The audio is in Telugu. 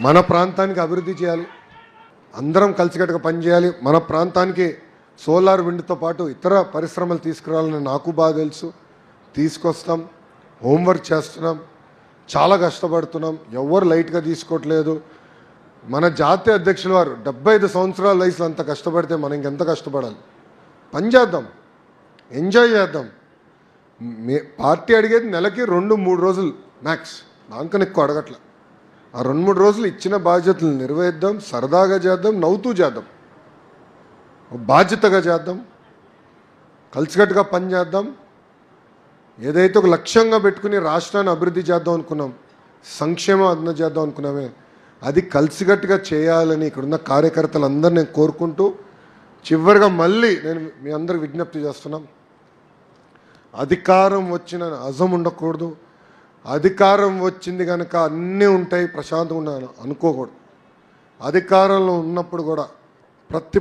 మన ప్రాంతానికి అభివృద్ధి చేయాలి. అందరం కలిసికట్టుగా పనిచేయాలి మన ప్రాంతానికి సోలార్ విండ్తో పాటు ఇతర పరిశ్రమలు తీసుకురావాలని నాకు బాగా తెలుసు. తీసుకొస్తాం. హోంవర్క్ చేస్తున్నాం. చాలా కష్టపడుతున్నాం. ఎవరు లైట్గా తీసుకోవట్లేదు. మన జాతీయ అధ్యక్షుల వారు డెబ్బై ఐదు సంవత్సరాల వయసులో అంత కష్టపడితే మనం ఇంకెంత కష్టపడాలి? పని చేద్దాం. ఎంజాయ్ చేద్దాం. మే పార్టీ అడిగేది నెలకి రెండు మూడు రోజులు మ్యాక్స్. దానికన్నా ఎక్కువ అడగట్లే. ఆ రెండు మూడు రోజులు ఇచ్చిన బాధ్యతలు నిర్వహిద్దాం సరదాగా చేద్దాం నవ్వుతూ చేద్దాం. బాధ్యతగా చేద్దాం కలిసికట్టుగా పని చేద్దాం. ఏదైతే ఒక లక్ష్యంగా పెట్టుకుని రాష్ట్రాన్ని అభివృద్ధి చేద్దాం అనుకున్నాం సంక్షేమం అదన చేద్దాం అనుకున్నామే అది కలిసికట్టుగా చేయాలని ఇక్కడున్న కార్యకర్తలందరూ నేను కోరుకుంటూ చివరిగా మళ్ళీ నేను మీ అందరికి విజ్ఞప్తి చేస్తున్నాం. అధికారం వచ్చిన అజం ఉండకూడదు. అధికారం వచ్చింది కనుక అన్నీ ఉంటాయి ప్రశాంతంగా ఉన్నాను అనుకోకూడదు. అధికారంలో ఉన్నప్పుడు కూడా ప్రతి